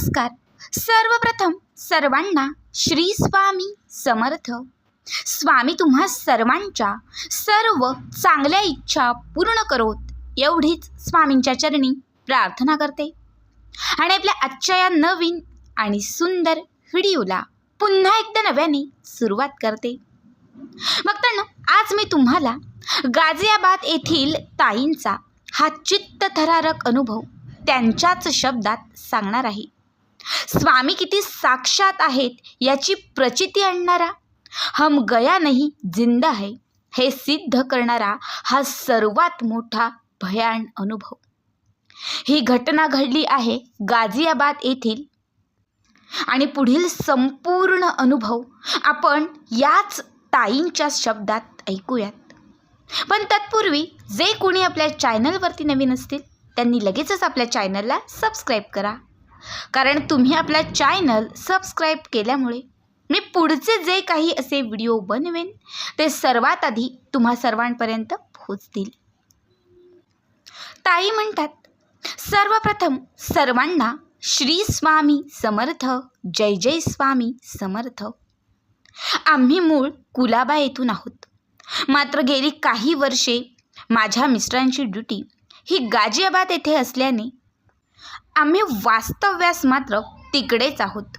नमस्कार. सर्वप्रथम सर्वांना श्री स्वामी समर्थ. स्वामी तुम्हा सर्वांच्या सर्व चांगल्या इच्छा पूर्ण करोत एवढीच स्वामींच्या चरणी प्रार्थना करते. आणि आपल्या आजच्या या नवीन आणि सुंदर व्हिडिओला पुन्हा एकदा नव्याने सुरुवात करते. मग तर आज मी तुम्हाला गाझियाबाद येथील ताईंचा हा चित्तथरारक अनुभव त्यांच्याच शब्दात सांगणार आहे. स्वामी किती साक्षात आहेत याची प्रचिती आणणारा? हम गया नाही जिंदा है. हे सिद्ध करणारा हा सर्वात मोठा भयान अनुभव. ही घटना घडली आहे गाझियाबाद येथील. आणि पुढील संपूर्ण अनुभव आपण याच ताईंच्या शब्दात ऐकूयात. पण तत्पूर्वी जे कोणी आपल्या चॅनलवरती नवीन असतील त्यांनी लगेचच आपल्या चॅनलला सबस्क्राईब करा. कारण तुम्ही आपला चॅनल सबस्क्राईब केल्यामुळे मी पुढचे जे काही असे व्हिडिओ बनवेन ते सर्वात आधी तुम्हा सर्वांपर्यंत पोहोचतील. ताई म्हणतात सर्वप्रथम सर्वांना श्री स्वामी समर्थ जय जय स्वामी समर्थ. आम्ही मूळ कुलाबा येथून आहोत. मात्र गेली काही वर्षे माझ्या मिस्टरांची ड्युटी ही गाझियाबाद येथे असल्याने आम्ही वास्तव्यास मात्र तिकडेच आहोत.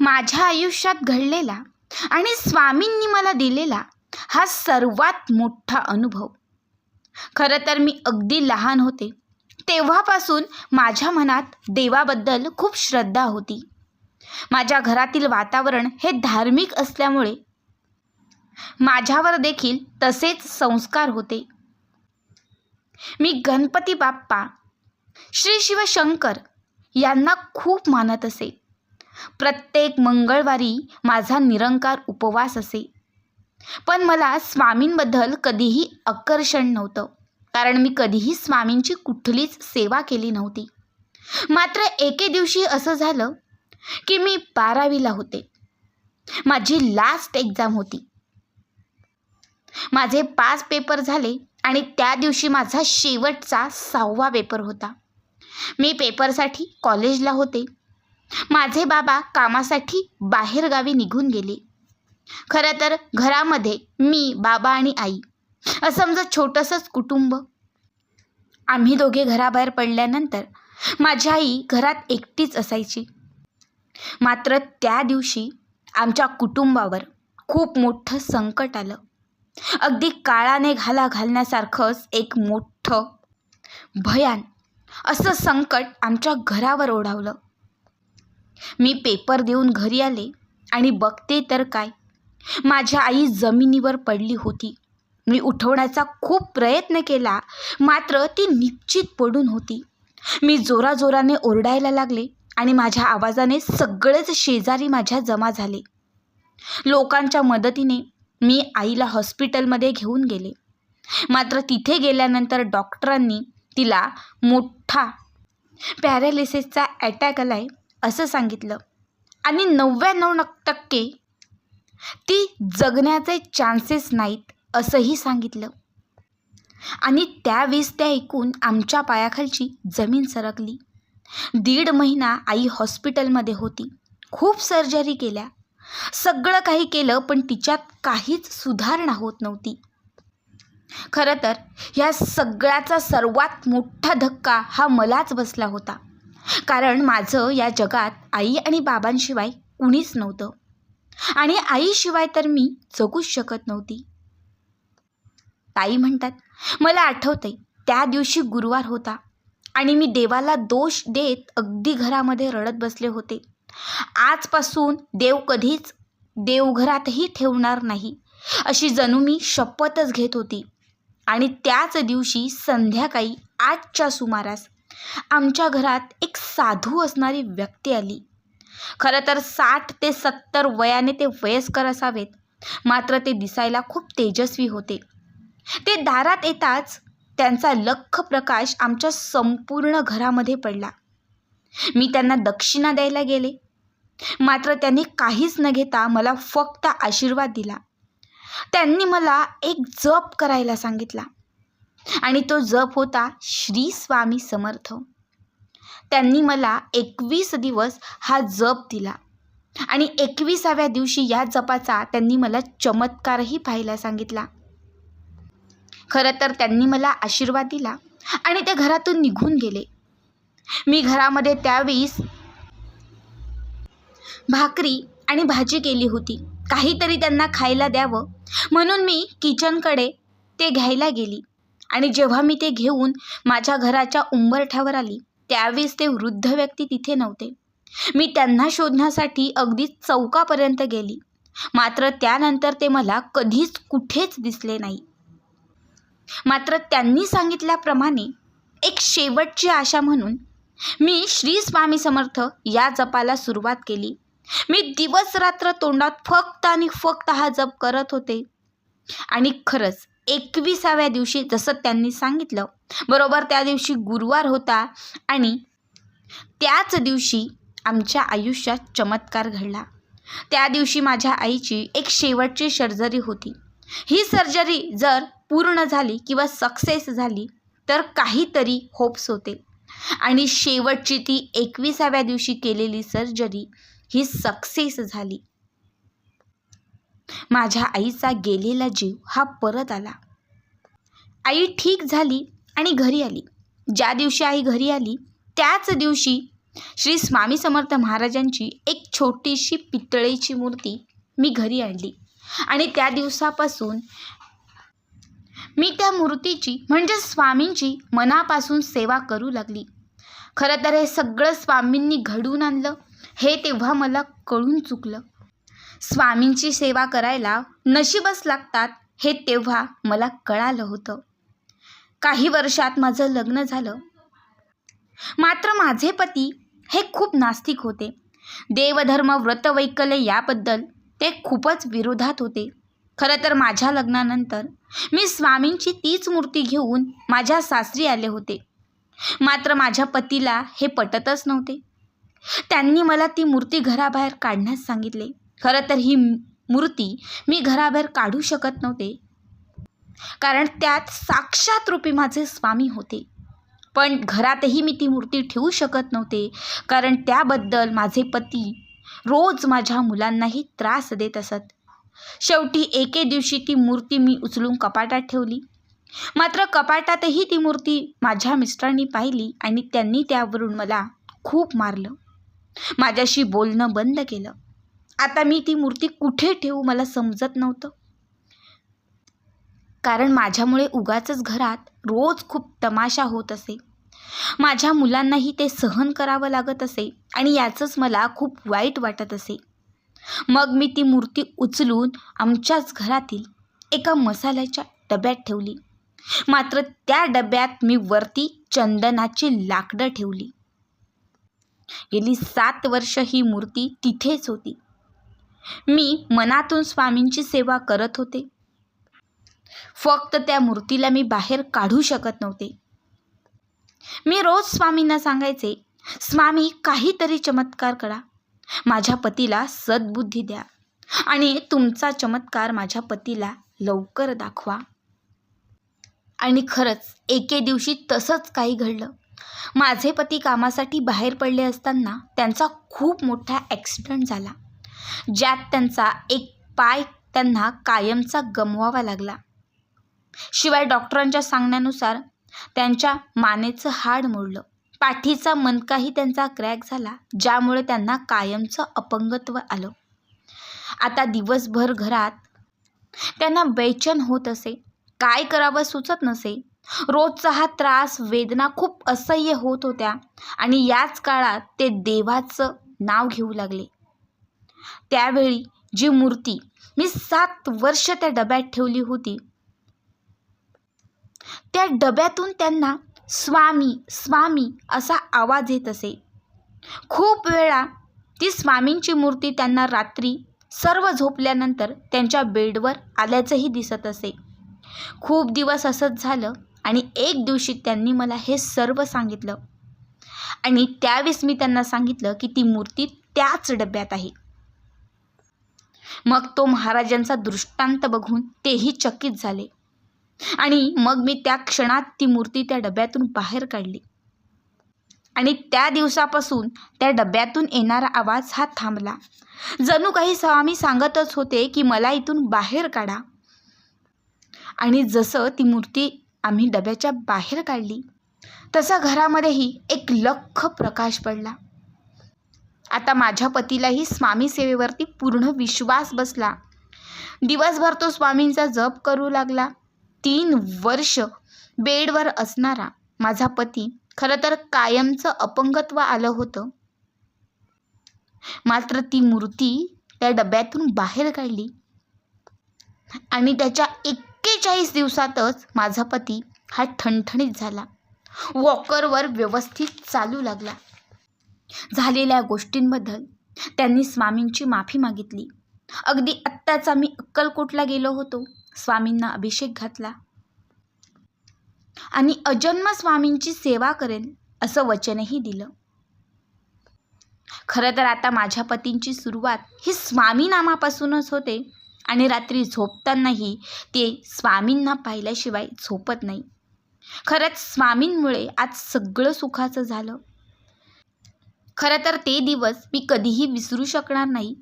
माझ्या आयुष्यात घडलेला आणि स्वामींनी मला दिलेला हा सर्वात मोठा अनुभव. खरं तर मी अगदी लहान होते. तेव्हापासून माझ्या मनात देवाबद्दल खूप श्रद्धा होती. माझ्या घरातील वातावरण हे धार्मिक असल्यामुळे माझ्यावर देखील तसेच संस्कार होते. मी गणपती बाप्पा श्री शिवशंकर यांना खूप मानत असे. प्रत्येक मंगळवारी माझा निरंकार उपवास असे. पण मला स्वामींबद्दल कधीही आकर्षण नव्हतं कारण मी कधीही स्वामींची कुठलीच सेवा केली नव्हती. मात्र एके दिवशी असं झालं की मी बारावीला होते. माझी लास्ट एक्झाम होती. माझे पाच पेपर झाले आणि त्या दिवशी माझा शेवटचा सहावा पेपर होता. मी पेपरसाठी कॉलेजला होते. माझे बाबा कामासाठी बाहेरगावी निघून गेले. खरं तर घरामध्ये मी बाबा आणि आई असं आमचं छोटंसंच कुटुंब. आम्ही दोघे घराबाहेर पडल्यानंतर माझी आई घरात एकटीच असायची. मात्र त्या दिवशी आमच्या कुटुंबावर खूप मोठं संकट आलं. अगदी काळाने घाला घालण्यासारखंच एक मोठं भयान असं संकट आमच्या घरावर ओढावलं. मी पेपर देऊन घरी आले आणि बघते तर काय? माझ्या आई जमिनीवर पडली होती. मी उठवण्याचा खूप प्रयत्न केला मात्र ती निश्चित पडून होती. मी जोराजोराने ओरडायला लागले आणि माझ्या आवाजाने सगळेच शेजारी माझ्या जमा झाले. लोकांच्या मदतीने मी आईला हॉस्पिटलमध्ये घेऊन गेले. मात्र तिथे गेल्यानंतर डॉक्टरांनी तिला मोठा पॅरालिसिसचा अटॅक आला आहे असं सांगितलं. आणि नव्याण्णव टक्के ती जगण्याचे चान्सेस नाहीत असंही सांगितलं. आणि त्यावेळेस त्या ऐकून आमच्या पायाखालची जमीन सरकली. दीड महिना आई हॉस्पिटलमध्ये होती. खूप सर्जरी केल्या. सगळं काही केलं पण तिच्यात काहीच सुधारणा होत नव्हती. खरं तर ह्या सगळ्याचा सर्वात मोठा धक्का हा मलाच बसला होता. कारण माझं या जगात आई आणि बाबांशिवाय कुणीच नव्हतं. आणि आईशिवाय तर मी जगूच शकत नव्हती. ताई म्हणतात मला आठवते त्या दिवशी गुरुवार होता आणि मी देवाला दोष देत अगदी घरामध्ये रडत बसले होते. आजपासून देव कधीच देवघरातही ठेवणार नाही अशी जणू मी शपथच घेत होती. आणि त्याच दिवशी संध्याकाळी आठच्या सुमारास आमच्या घरात एक साधू असणारी व्यक्ती आली. खरं तर साठ ते सत्तर वयाने ते वयस्कर असावेत. मात्र ते दिसायला खूप तेजस्वी होते. ते दारात येताच त्यांचा लख प्रकाश आमच्या संपूर्ण घरामध्ये पडला. मी त्यांना दक्षिणा द्यायला गेले. मात्र त्यांनी काहीच न घेता मला फक्त आशीर्वाद दिला. त्यांनी मला एक जप करायला सांगितला. आणि तो जप होता श्री स्वामी समर्थ. त्यांनी मला एकवीस दिवस हा जप दिला. आणि एकविसाव्या दिवशी या जपाचा त्यांनी मला चमत्कारही पाहायला सांगितला. खरं तर त्यांनी मला आशीर्वाद दिला आणि ते घरातून निघून गेले. मी घरामध्ये त्यावेळीस भाकरी आणि भाजी केली होती. काहीतरी त्यांना खायला द्यावं. म्हणून मी किचनकडे ते घ्यायला गेली. आणि जेव्हा मी ते घेऊन माझ्या घराच्या उंबरठ्यावर आली त्यावेळेस ते वृद्ध व्यक्ती तिथे नव्हते. मी त्यांना शोधण्यासाठी अगदी चौकापर्यंत गेली. मात्र त्यानंतर ते मला कधीच कुठेच दिसले नाही. मात्र त्यांनी सांगितल्याप्रमाणे एक शेवटची आशा म्हणून मी श्री स्वामी समर्थ या जपाला सुरुवात केली. मी दिवस रात्र तोंडात फक्त आणि फक्त हा जप करत होते. आणि खरंच एकविसाव्या दिवशी जसं त्यांनी सांगितलं बरोबर त्या दिवशी गुरुवार होता आणि त्याच दिवशी आमच्या आयुष्यात चमत्कार घडला. त्या दिवशी माझ्या आईची एक शेवटची सर्जरी होती. ही सर्जरी जर पूर्ण झाली किंवा सक्सेस झाली तर काहीतरी होप्स होते. आणि शेवटची ती एकविसाव्या दिवशी केलेली सर्जरी ही सक्सेस झाली. माझ्या आईचा गेलेला जीव हा परत आला. आई ठीक झाली आणि घरी आली. ज्या दिवशी आई घरी आली त्याच दिवशी श्री स्वामी समर्थ महाराजांची एक छोटीशी पितळेची मूर्ती मी घरी आणली. आणि त्या दिवसापासून मी त्या मूर्तीची म्हणजे स्वामींची मनापासून सेवा करू लागली. खरं तर हे सगळं स्वामींनी घडवून आणलं. हे तेव्हा मला कळून चुकलं. स्वामींची सेवा करायला नशीबच लागतात हे तेव्हा मला कळालं होतं. काही वर्षात माझं लग्न झालं. मात्र माझे पती हे खूप नास्तिक होते. देवधर्म व्रतवैकल्य याबद्दल ते खूपच विरोधात होते. खरं तर माझ्या लग्नानंतर मी स्वामींची तीच मूर्ती घेऊन माझ्या सासरी आले होते. मात्र माझ्या पतीला हे पटतच नव्हते. त्यांनी मला ती मूर्ती घराबाहेर काढण्यास सांगितले. खरं तर ही मूर्ती मी घराबाहेर काढू शकत नव्हते. कारण त्यात साक्षात रूपी माझे स्वामी होते. पण घरातही मी ती मूर्ती ठेवू शकत नव्हते. कारण त्याबद्दल माझे पती रोज माझ्या मुलांनाही त्रास देत असत. शेवटी एके दिवशी ती मूर्ती मी उचलून कपाटात ठेवली. मात्र कपाटातही ती मूर्ती माझ्या मिस्टरांनी पाहिली आणि त्यांनी त्यावरून मला खूप मारलं. माझ्याशी बोलणं बंद केलं. आता मी ती मूर्ती कुठे ठेवू मला समजत नव्हतं. कारण माझ्यामुळे उगाचच घरात रोज खूप तमाशा होत असे. माझ्या मुलांनाही ते सहन करावं लागत असे आणि याचंच मला खूप वाईट वाटत असे. मग मी ती मूर्ती उचलून आमच्याच घरातील एका मसाल्याच्या डब्यात ठेवली. मात्र त्या डब्यात मी वरती चंदनाची लाकडं ठेवली. गेली सात वर्ष ही मूर्ती तिथेच होती. मी मनातून स्वामींची सेवा करत होते. फक्त त्या मूर्तीला मी बाहेर काढू शकत नव्हते. मी रोज स्वामींना सांगायचे स्वामी काहीतरी चमत्कार करा. माझ्या पतीला सद्बुद्धी द्या आणि तुमचा चमत्कार माझ्या पतीला लवकर दाखवा. आणि खरंच एके दिवशी तसंच काही घडलं. माझे पती कामासाठी बाहेर पडले असताना त्यांचा खूप मोठा ॲक्सिडेंट झाला. ज्यात त्यांचा एक पाय त्यांना कायमचा गमवावा लागला. शिवाय डॉक्टरांच्या सांगण्यानुसार त्यांच्या मानेचं हाड मोडलं. पाठीचा मनकाही त्यांचा क्रॅक झाला ज्यामुळे त्यांना कायमचं अपंगत्व आलं. आता दिवसभर घरात त्यांना बेचैन होत असे. काय करावं सुचत नसे. रोजचा हा त्रास वेदना खूप असह्य होत होत्या आणि याच काळात ते देवाचं नाव घेऊ लागले. त्यावेळी जी मूर्ती मी सात वर्ष त्या डब्यात ठेवली होती. त्या डब्यातून त्यांना स्वामी स्वामी असा आवाज येत असे. खूप वेळा ती स्वामींची मूर्ती त्यांना रात्री सर्व झोपल्यानंतर त्यांच्या बेडवर आल्याचंही दिसत असे. खूप दिवस असंच झालं आणि एक दिवशी त्यांनी मला हे सर्व सांगितलं. आणि त्यावेळेस मी त्यांना सांगितलं की ती मूर्ती त्याच डब्यात आहे. मग तो महाराजांचा दृष्टांत बघून तेही चकित झाले. आणि मग मी त्या क्षणात ती मूर्ती त्या डब्यातून बाहेर काढली. आणि त्या दिवसापासून त्या डब्यातून येणारा आवाज हा थांबला. जणू काही स्वामी सांगतच होते की मला इथून बाहेर काढा. आणि जसं ती मूर्ती आम्ही डब्याच्या बाहेर काढली. तसा घरामध्येही एक लख प्रकाश पडला. आता माझ्या पतीलाही स्वामी सेवेवरती पूर्ण विश्वास बसला. दिवसभर तो स्वामींचा जप करू लागला. तीन वर्ष बेडवर असणारा माझा पती खरं तर कायमचं अपंगत्व आलं होतं. मात्र ती मूर्ती त्या डब्यातून बाहेर काढली. आणि त्याच्या एक्केचाळीस दिवसातच माझा पती हा ठणठणीत झाला. वॉकरवर व्यवस्थित चालू लागला. झालेल्या गोष्टींबद्दल त्यांनी स्वामींची माफी मागितली. अगदी आत्ताच मी अक्कलकोटला गेलो होतो. स्वामींना अभिषेक घातला. आणि अजन्म स्वामींची सेवा करेन असं वचनही दिलं. खरं तर आता माझ्या पतींची सुरुवात ही स्वामी नामापासूनच होते. आणि रात्री झोपतानाही ते स्वामींना पाहिल्याशिवाय झोपत नाही. खरंच स्वामींमुळे आज सगळं सुखाचं झालं. खरं तर ते दिवस मी कधीही विसरू शकणार नाही.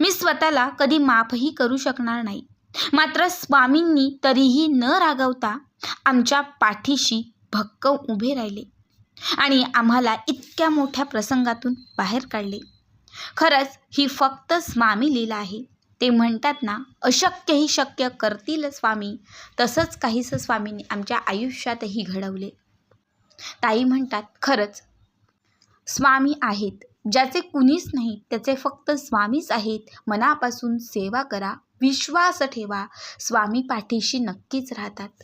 मी स्वतःला कधी माफही करू शकणार नाही. मात्र स्वामींनी तरीही न रागवता आमच्या पाठीशी भक्कम उभे राहिले आणि आम्हाला इतक्या मोठ्या प्रसंगातून बाहेर काढले. खरंच ही फक्त स्वामी लीला आहे. ते म्हणतात ना अशक्यही शक्य करतील स्वामी. तसंच काहीसं स्वामींनी आमच्या आयुष्यातही घडवले. ताई म्हणतात खरंच स्वामी आहेत. ज्याचे कुणीच नाही त्याचे फक्त स्वामीच आहेत. मनापासून सेवा करा विश्वास ठेवा. स्वामी पाठीशी नक्कीच राहतात.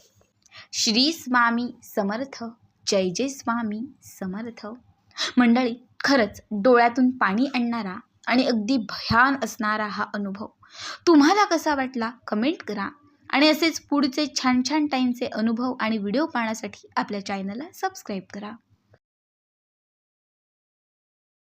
श्री स्वामी समर्थ जय जय स्वामी समर्थ. मंडळी खरंच डोळ्यातून पाणी आणणारा आणि अगदी भयान असणारा हा अनुभव तुम्हाला कसा वाटला? कमेंट करा. आणि असेच पुढचे छान छान टाईमचे अनुभव आणि व्हिडिओ पाहण्यासाठी आपल्या चॅनलला सबस्क्राईब करा.